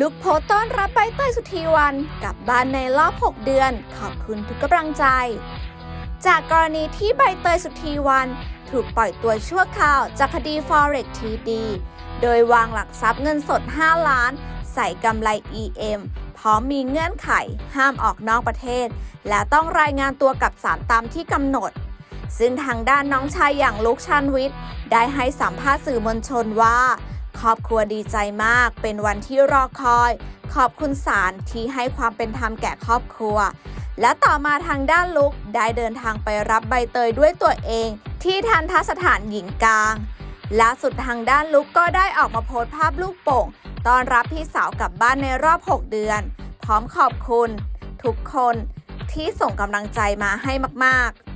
ลุกโพต้อนรับใบเตยสุธีวันกลับบ้านในรอบ 6 เดือน ขอบคุณทุกกำลังใจ จากกรณีที่ใบเตยสุธีวัน ถูกปล่อยตัวชั่วคราวจากคดี Forex TD โดยวางหลักทรัพย์เงินสด 5 ล้าน ใส่กำไร EM พร้อมมีเงื่อนไขห้ามออกนอกประเทศ และต้องรายงานตัวกับศาลตามที่กำหนด ซึ่งทางด้านน้องชายอย่างลุกชันวิทย์ ได้ให้สัมภาษณ์สื่อมวลชนว่า ครอบครัวดีใจมาก เป็นวันที่รอคอย ขอบคุณศาลที่ให้ความเป็นธรรมแก่ครอบครัว และต่อมาทางด้านลุกได้เดินทางไปรับใบเตยด้วยตัวเอง ที่ทันทสถานหญิงกลางล่าสุดทางด้านลุกก็ได้ออกมาโพสต์ภาพลูกโป่งต้อนรับพี่สาวกลับบ้านในรอบ 6 เดือน พร้อมขอบคุณ ทุกคนที่ส่งกำลังใจมาให้มาก ๆ